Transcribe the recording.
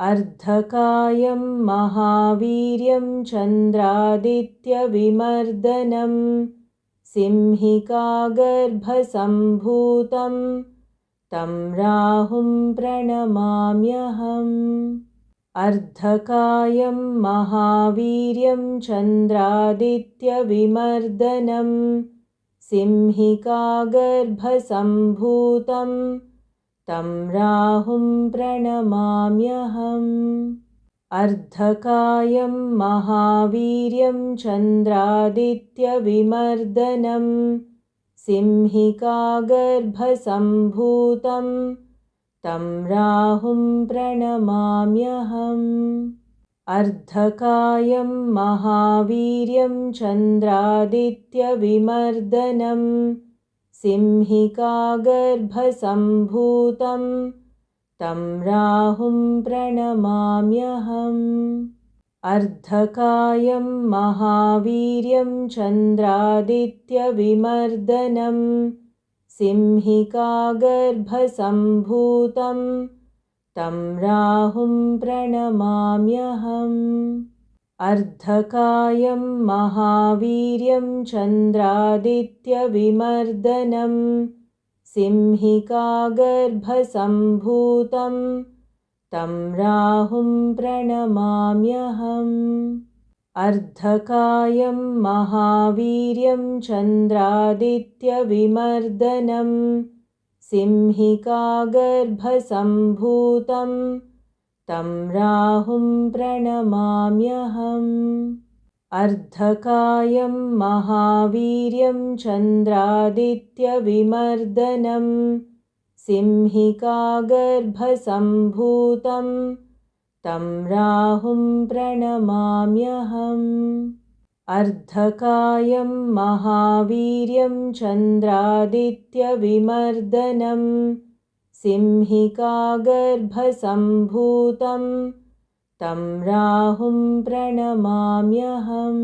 अर्धकायं महावीर्यं चन्द्रादित्यविमर्दनं सिंहिकागर्भसम्भूतं तं राहुं प्रणमाम्यहम्। अर्धकायं महावीर्यं चन्द्रादित्यविमर्दनं सिंहिकागर्भसम्भूतं तं राहुं प्रणमाम्यहम्। अर्धकायं महावीर्यं चन्द्रादित्यविमर्दनं सिंहिकागर्भसम्भूतं तं राहुं प्रणमाम्यहम्। अर्धकायं महावीर्यं चन्द्रादित्यविमर्दनं सिंहिकागर्भसम्भूतं तं राहुं प्रणमाम्यहम्। अर्धकायं महावीर्यं चन्द्रादित्यविमर्दनं सिंहिकागर्भसम्भूतं तं राहुं प्रणमाम्यहम् अर्धकायं महावीर्यं चन्द्रादित्यविमर्दनं सिंहिकागर्भसम्भूतं, तं राहुं प्रणमाम्यहम्। अर्धकायं महावीर्यं चन्द्रादित्यविमर्दनं सिंहिकागर्भसम्भूतं, तं राहुं प्रणमाम्यहम्। अर्धकायं महावीर्यं चन्द्रादित्यविमर्दनं सिंहिकागर्भसम्भूतं, तं राहुं प्रणमाम्यहम्। अर्धकायं महावीर्यं चन्द्रादित्यविमर्दनं सिंहिकागर्भसम्भूतं तं राहुं प्रणमाम्यहम्